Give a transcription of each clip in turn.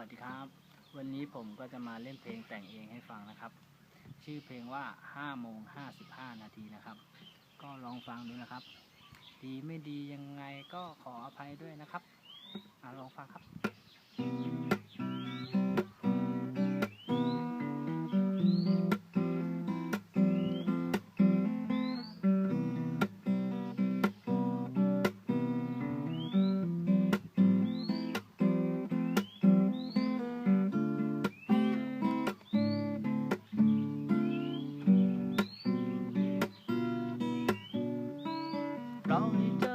วัสดีครับ วันนี้ผมก็จะมาเล่นเพลงแต่งเองให้ฟังนะครับ ชื่อเพลงว่า5โมง55 นาทีนะครับ ก็ลองฟังดูนะครับ ดีไม่ดียังไงก็ขออภัยด้วยนะครับอลองฟังครับ 让你。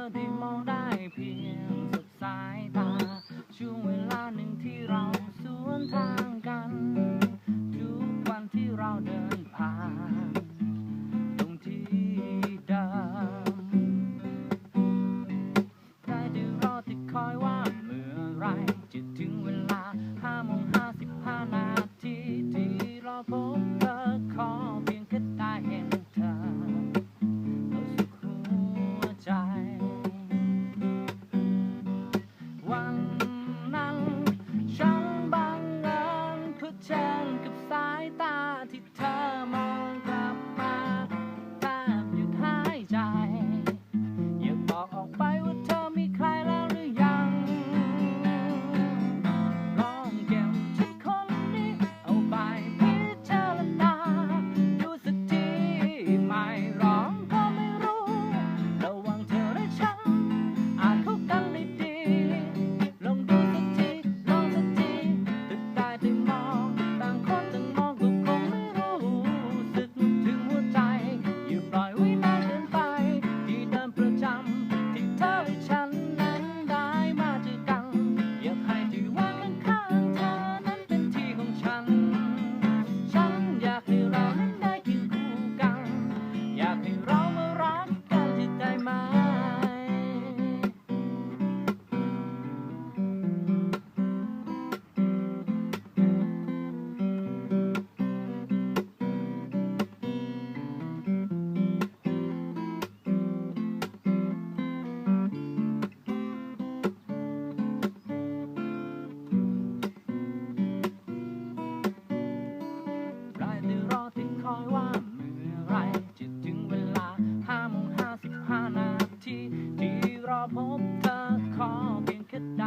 the call being kicked